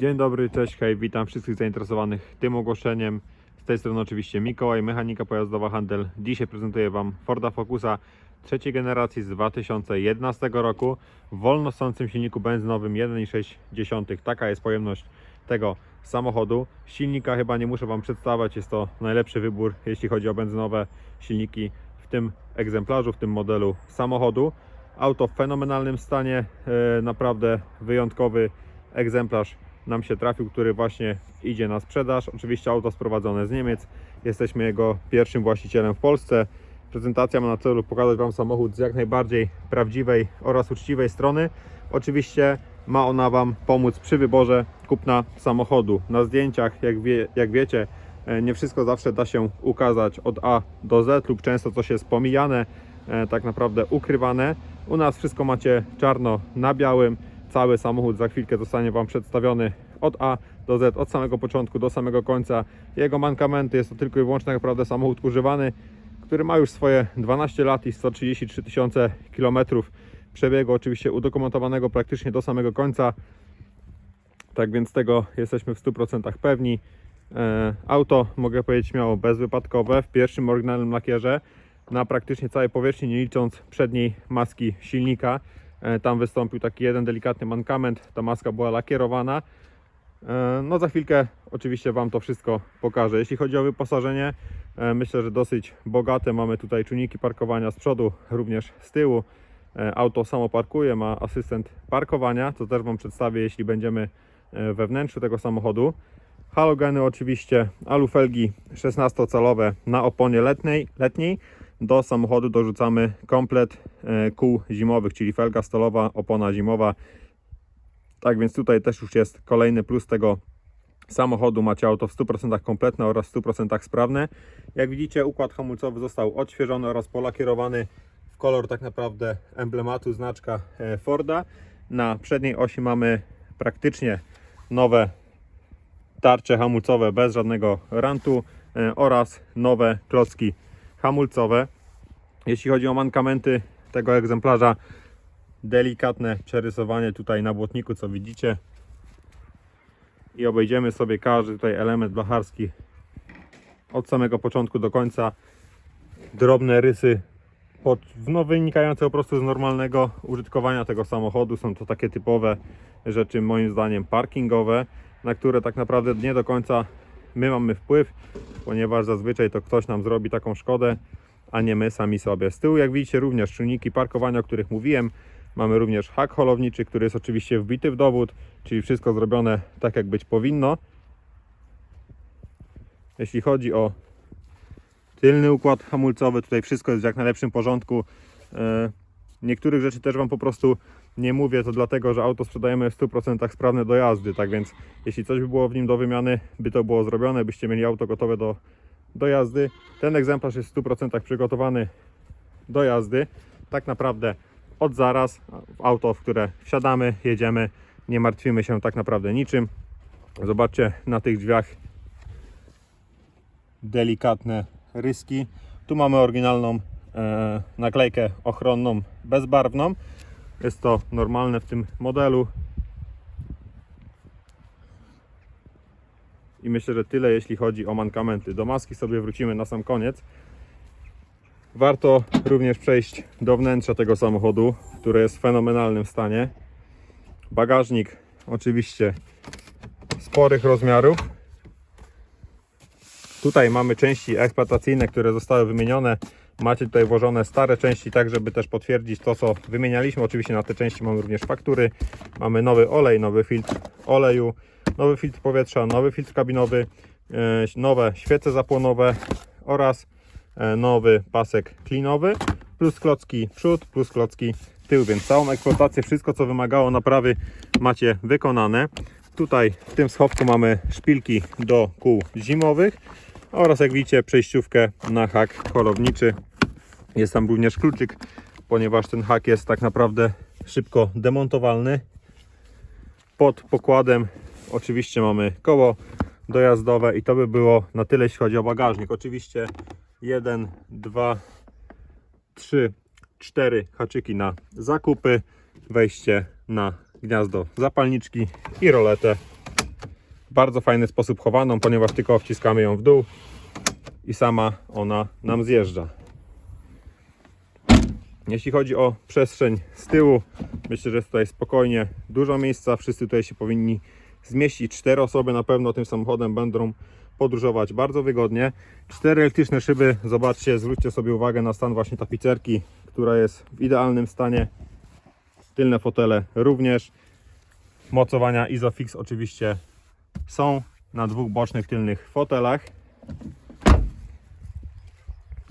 Dzień dobry, cześć, hej, witam wszystkich zainteresowanych tym ogłoszeniem. Z tej strony oczywiście Mikołaj, mechanika pojazdowa Handel. Dzisiaj prezentuję Wam Forda Focusa trzeciej generacji z 2011 roku w wolnosącym silniku benzynowym 1,6. Taka jest pojemność tego samochodu. Silnika chyba nie muszę Wam przedstawiać, jest to najlepszy wybór, jeśli chodzi o benzynowe silniki w tym egzemplarzu, w tym modelu samochodu. Auto w fenomenalnym stanie, e, naprawdę wyjątkowy egzemplarz nam się trafił, który właśnie idzie na sprzedaż. Oczywiście auto sprowadzone z Niemiec. Jesteśmy jego pierwszym właścicielem w Polsce. Prezentacja ma na celu pokazać Wam samochód z jak najbardziej prawdziwej oraz uczciwej strony. Oczywiście ma ona Wam pomóc przy wyborze kupna samochodu. Na zdjęciach, jak, wie, jak wiecie, e, nie wszystko zawsze da się ukazać od A do Z lub często coś jest pomijane, e, tak naprawdę ukrywane. U nas wszystko macie czarno na białym. Cały samochód za chwilkę zostanie Wam przedstawiony od A do Z, od samego początku do samego końca. Jego mankamenty jest to tylko i wyłącznie tak naprawdę samochód używany, który ma już swoje 12 lat i 133 tysiące kilometrów przebiegu, oczywiście udokumentowanego praktycznie do samego końca. Tak więc tego jesteśmy w 100% pewni. E, Auto, mogę powiedzieć śmiało, bezwypadkowe, w pierwszym oryginalnym lakierze, na praktycznie całej powierzchni, nie licząc przedniej maski silnika. E, Tam wystąpił taki jeden delikatny mankament, ta maska była lakierowana. E, No za chwilkę oczywiście Wam to wszystko pokażę. Jeśli chodzi o wyposażenie, e, myślę, że dosyć bogate. Mamy tutaj czujniki parkowania z przodu, również z tyłu. Auto samo parkuje, ma asystent parkowania, co też Wam przedstawię, jeśli będziemy we wnętrzu tego samochodu. Halogeny oczywiście, alufelgi 16-calowe na oponie letniej, letniej. Do samochodu dorzucamy komplet e, kół zimowych, czyli felga stalowa, opona zimowa. Tak więc tutaj też już jest kolejny plus tego samochodu. Macie auto w 100% kompletne oraz w 100% sprawne. Jak widzicie układ hamulcowy został odświeżony oraz polakierowany w kolor tak naprawdę emblematu znaczka e, Forda. Na przedniej osi mamy praktycznie nowe tarcze hamulcowe bez żadnego rantu e, oraz nowe klocki hamulcowe. Jeśli chodzi o mankamenty tego egzemplarza, delikatne przerysowanie tutaj na błotniku, co widzicie. I obejdziemy sobie każdy tutaj element blacharski od samego początku do końca. Drobne rysy pod, no, wynikające po prostu z normalnego użytkowania tego samochodu. Są to takie typowe rzeczy, moim zdaniem, parkingowe, na które tak naprawdę nie do końca my mamy wpływ, ponieważ zazwyczaj to ktoś nam zrobi taką szkodę, a nie my sami sobie. Z tyłu, jak widzicie, również czujniki parkowania, o których mówiłem. Mamy również hak holowniczy, który jest oczywiście wbity w dowód, czyli wszystko zrobione tak, jak być powinno. Jeśli chodzi o tylny układ hamulcowy, tutaj wszystko jest w jak najlepszym porządku. E, Niektórych rzeczy też Wam po prostu nie mówię, to dlatego, że auto sprzedajemy w 100% sprawne do jazdy, tak więc jeśli coś by było w nim do wymiany, by to było zrobione, byście mieli auto gotowe do, do jazdy. Ten egzemplarz jest w 100% przygotowany do jazdy. Tak naprawdę od zaraz w auto, w które wsiadamy, jedziemy, nie martwimy się tak naprawdę niczym. Zobaczcie na tych drzwiach delikatne ryski. Tu mamy oryginalną e, naklejkę ochronną bezbarwną. Jest to normalne w tym modelu. I myślę, że tyle jeśli chodzi o mankamenty. Do maski sobie wrócimy na sam koniec. Warto również przejść do wnętrza tego samochodu, które jest w fenomenalnym stanie. Bagażnik oczywiście sporych rozmiarów. Tutaj mamy części eksploatacyjne, które zostały wymienione. Macie tutaj włożone stare części, tak żeby też potwierdzić to, co wymienialiśmy. Oczywiście na te części mamy również faktury. Mamy nowy olej, nowy filtr oleju, nowy filtr powietrza, nowy filtr kabinowy, e, nowe świece zapłonowe oraz e, nowy pasek klinowy, plus klocki przód, plus klocki tył, więc całą eksploatację, wszystko co wymagało naprawy macie wykonane. Tutaj w tym schowku mamy szpilki do kół zimowych oraz jak widzicie przejściówkę na hak holowniczy. Jest tam również kluczyk, ponieważ ten hak jest tak naprawdę szybko demontowalny. Pod pokładem oczywiście mamy koło dojazdowe i to by było na tyle jeśli chodzi o bagażnik. Oczywiście 1, 2, 3, 4 haczyki na zakupy, wejście na gniazdo zapalniczki i roletę bardzo fajny sposób chowaną, ponieważ tylko wciskamy ją w dół i sama ona nam zjeżdża. Jeśli chodzi o przestrzeń z tyłu, myślę, że jest tutaj spokojnie dużo miejsca. Wszyscy tutaj się powinni zmieścić. Cztery osoby na pewno tym samochodem będą podróżować bardzo wygodnie. Cztery elektryczne szyby. Zobaczcie, zwróćcie sobie uwagę na stan właśnie tapicerki, która jest w idealnym stanie. Tylne fotele również. Mocowania Isofix oczywiście są na dwóch bocznych tylnych fotelach.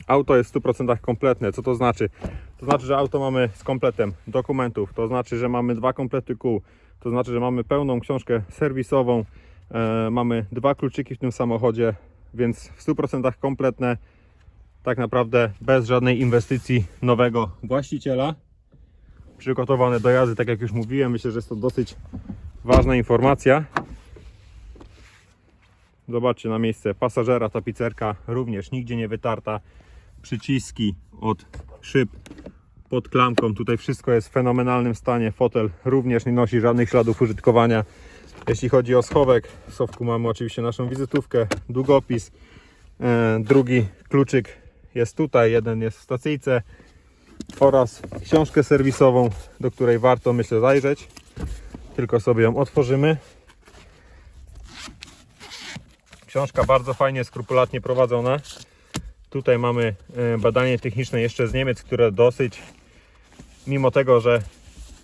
Auto jest w 100% kompletne. Co to znaczy? To znaczy, że auto mamy z kompletem dokumentów, to znaczy, że mamy dwa komplety kół, to znaczy, że mamy pełną książkę serwisową, e, mamy dwa kluczyki w tym samochodzie, więc w 100% kompletne, tak naprawdę bez żadnej inwestycji nowego właściciela. Przygotowane do jazdy, tak jak już mówiłem, myślę, że jest to dosyć ważna informacja. Zobaczcie na miejsce pasażera, tapicerka również nigdzie nie wytarta. Przyciski od szyb pod klamką. Tutaj wszystko jest w fenomenalnym stanie. Fotel również nie nosi żadnych śladów użytkowania. Jeśli chodzi o schowek, w schowku mamy oczywiście naszą wizytówkę, długopis. E, drugi kluczyk jest tutaj, jeden jest w stacyjce oraz książkę serwisową, do której warto myślę zajrzeć. Tylko sobie ją otworzymy. Książka bardzo fajnie, skrupulatnie prowadzona. Tutaj mamy e, badanie techniczne jeszcze z Niemiec, które dosyć, mimo tego, że,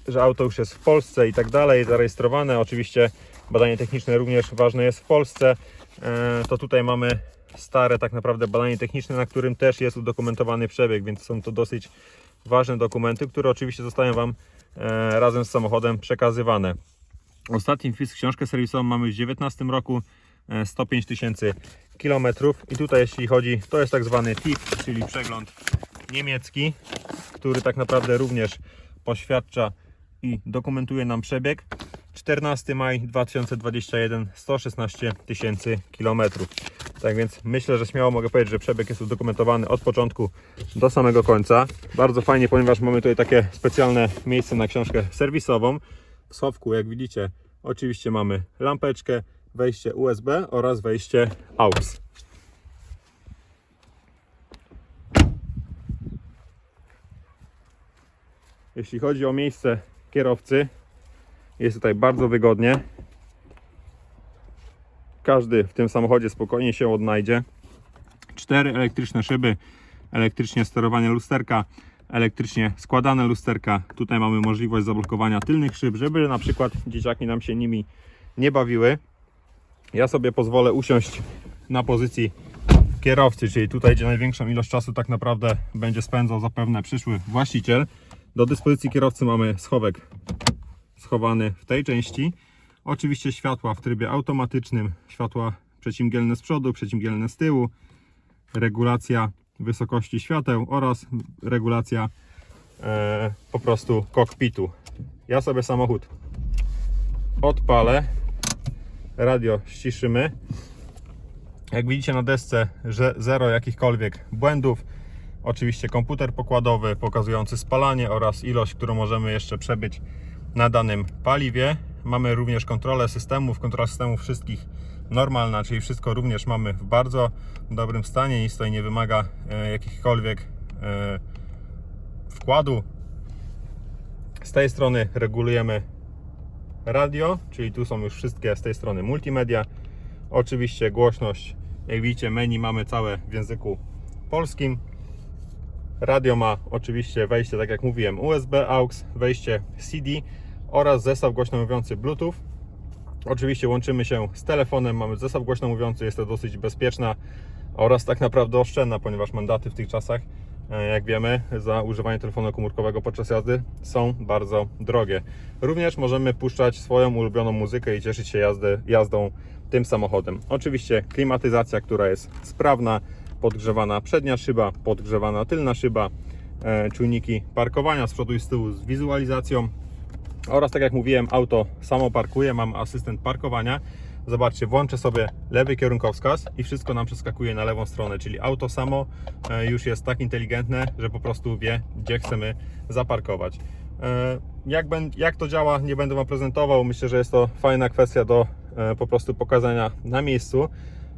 że auto już jest w Polsce i tak dalej, zarejestrowane, oczywiście badanie techniczne również ważne jest w Polsce, e, to tutaj mamy stare tak naprawdę badanie techniczne, na którym też jest udokumentowany przebieg, więc są to dosyć ważne dokumenty, które oczywiście zostają Wam e, razem z samochodem przekazywane. Ostatni wpis w książkę serwisową mamy w 2019 roku. e, 105 tysięcy kilometrów. I tutaj jeśli chodzi, to jest tak zwany TIP, czyli przegląd niemiecki, który tak naprawdę również poświadcza i dokumentuje nam przebieg. 14 maj 2021 116 tysięcy kilometrów. Tak więc myślę, że śmiało mogę powiedzieć, że przebieg jest udokumentowany od początku do samego końca. Bardzo fajnie, ponieważ mamy tutaj takie specjalne miejsce na książkę serwisową. W schowku, jak widzicie, oczywiście mamy lampeczkę, wejście USB oraz wejście AUX. Jeśli chodzi o miejsce kierowcy, jest tutaj bardzo wygodnie. Każdy w tym samochodzie spokojnie się odnajdzie. Cztery elektryczne szyby, elektrycznie sterowanie lusterka, elektrycznie składane lusterka. Tutaj mamy możliwość zablokowania tylnych szyb, żeby na przykład dzieciaki nam się nimi nie bawiły. Ja sobie pozwolę usiąść na pozycji kierowcy, czyli tutaj, gdzie największą ilość czasu tak naprawdę będzie spędzał zapewne przyszły właściciel. Do dyspozycji kierowcy mamy schowek schowany w tej części. Oczywiście światła w trybie automatycznym, światła przecimgielne z przodu, przecimgielne z tyłu, regulacja wysokości świateł oraz regulacja e, po prostu kokpitu. Ja sobie samochód odpalę, radio ściszymy. Jak widzicie na desce, że zero jakichkolwiek błędów. Oczywiście komputer pokładowy pokazujący spalanie oraz ilość, którą możemy jeszcze przebyć na danym paliwie. Mamy również kontrolę systemów, kontrola systemów wszystkich normalna, czyli wszystko również mamy w bardzo dobrym stanie, nic tutaj nie wymaga e, jakichkolwiek e, wkładu. Z tej strony regulujemy radio, czyli tu są już wszystkie z tej strony multimedia. Oczywiście głośność, jak widzicie menu mamy całe w języku polskim. Radio ma oczywiście wejście, tak jak mówiłem, USB, AUX, wejście CD oraz zestaw głośno mówiący Bluetooth. Oczywiście łączymy się z telefonem, mamy zestaw głośno mówiący, jest to dosyć bezpieczna oraz tak naprawdę oszczędna, ponieważ mandaty w tych czasach, jak wiemy, za używanie telefonu komórkowego podczas jazdy są bardzo drogie. Również możemy puszczać swoją ulubioną muzykę i cieszyć się jazdy, jazdą tym samochodem. Oczywiście klimatyzacja, która jest sprawna, podgrzewana przednia szyba, podgrzewana tylna szyba, e, czujniki parkowania z przodu i z tyłu z wizualizacją, oraz tak jak mówiłem, auto samo parkuje, mam asystent parkowania. Zobaczcie, włączę sobie lewy kierunkowskaz i wszystko nam przeskakuje na lewą stronę, czyli auto samo e, już jest tak inteligentne, że po prostu wie, gdzie chcemy zaparkować. E, Jak, jak to działa, nie będę Wam prezentował. Myślę, że jest to fajna kwestia do e, po prostu pokazania na miejscu.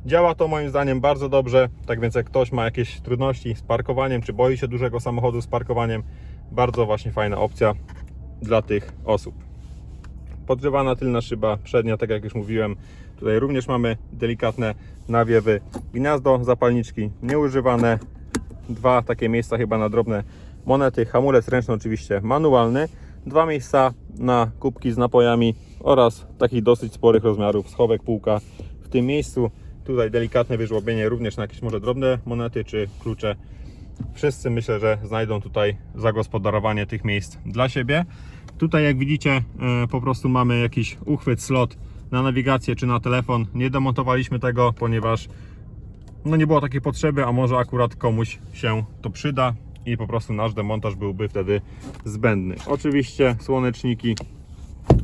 Działa to moim zdaniem bardzo dobrze, tak więc jak ktoś ma jakieś trudności z parkowaniem, czy boi się dużego samochodu z parkowaniem, bardzo właśnie fajna opcja dla tych osób. Podgrzewana tylna szyba przednia, tak jak już mówiłem. Tutaj również mamy delikatne nawiewy. Gniazdo zapalniczki nieużywane. Dwa takie miejsca chyba na drobne monety. Hamulec ręczny oczywiście manualny. Dwa miejsca na kubki z napojami oraz takich dosyć sporych rozmiarów schowek półka w tym miejscu. Tutaj delikatne wyżłobienie również na jakieś może drobne monety czy klucze. Wszyscy myślę, że znajdą tutaj zagospodarowanie tych miejsc dla siebie. Tutaj jak widzicie e, po prostu mamy jakiś uchwyt, slot na nawigację czy na telefon. Nie demontowaliśmy tego, ponieważ no nie było takiej potrzeby, a może akurat komuś się to przyda i po prostu nasz demontaż byłby wtedy zbędny. Oczywiście słoneczniki,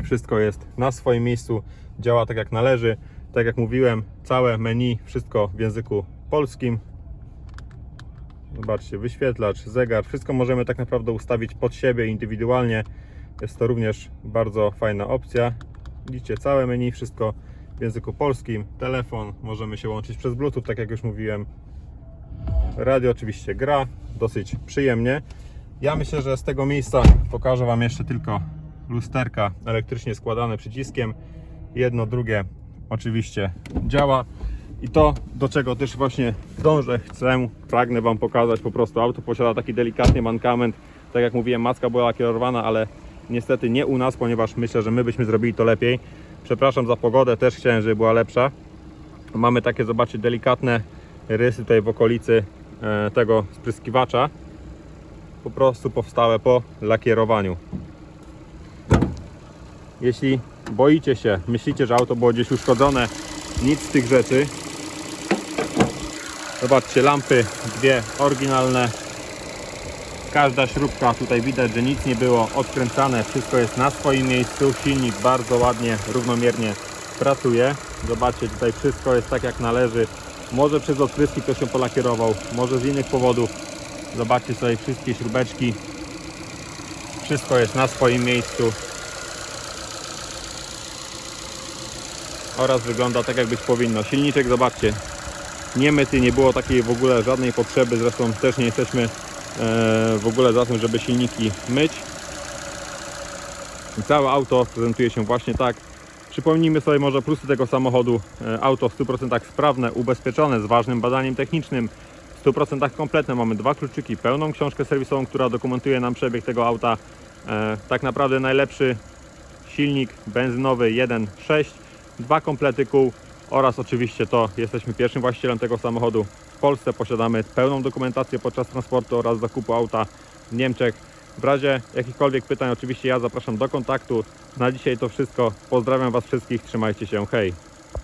wszystko jest na swoim miejscu, działa tak jak należy. Tak jak mówiłem, całe menu, wszystko w języku polskim. Zobaczcie, wyświetlacz, zegar, wszystko możemy tak naprawdę ustawić pod siebie indywidualnie. Jest to również bardzo fajna opcja. Widzicie, całe menu, wszystko w języku polskim. Telefon, możemy się łączyć przez Bluetooth, tak jak już mówiłem. Radio oczywiście gra, dosyć przyjemnie. Ja myślę, że z tego miejsca pokażę Wam jeszcze tylko lusterka elektrycznie składane przyciskiem. Jedno, drugie oczywiście działa. I to, do czego też właśnie dążę, chcę, pragnę Wam pokazać, po prostu auto posiada taki delikatny mankament. Tak jak mówiłem, maska była lakierowana, ale niestety nie u nas, ponieważ myślę, że my byśmy zrobili to lepiej. Przepraszam za pogodę, też chciałem, żeby była lepsza. Mamy takie, zobaczcie, delikatne rysy tutaj w okolicy e, tego spryskiwacza. Po prostu powstałe po lakierowaniu. Jeśli boicie się, myślicie, że auto było gdzieś uszkodzone, nic z tych rzeczy. Zobaczcie, lampy dwie oryginalne. Każda śrubka, tutaj widać, że nic nie było odkręcane, wszystko jest na swoim miejscu. Silnik bardzo ładnie, równomiernie pracuje. Zobaczcie, tutaj wszystko jest tak jak należy. Może przez odpryski ktoś się polakierował, może z innych powodów. Zobaczcie tutaj wszystkie śrubeczki. Wszystko jest na swoim miejscu. Oraz wygląda tak jak być powinno. Silniczek zobaczcie. Nie myty, nie było takiej w ogóle żadnej potrzeby. Zresztą też nie jesteśmy w ogóle za tym, żeby silniki myć. I Całe auto prezentuje się właśnie tak. Przypomnijmy sobie może plusy tego samochodu. E, Auto w 100% sprawne, ubezpieczone z ważnym badaniem technicznym. W 100% kompletne. Mamy dwa kluczyki, pełną książkę serwisową, która dokumentuje nam przebieg tego auta. E, Tak naprawdę najlepszy silnik benzynowy 1.6, dwa komplety kół oraz oczywiście to jesteśmy pierwszym właścicielem tego samochodu. W Polsce posiadamy pełną dokumentację podczas transportu oraz zakupu auta w Niemczech. W razie jakichkolwiek pytań oczywiście ja zapraszam do kontaktu. Na dzisiaj to wszystko. Pozdrawiam Was wszystkich, trzymajcie się, hej!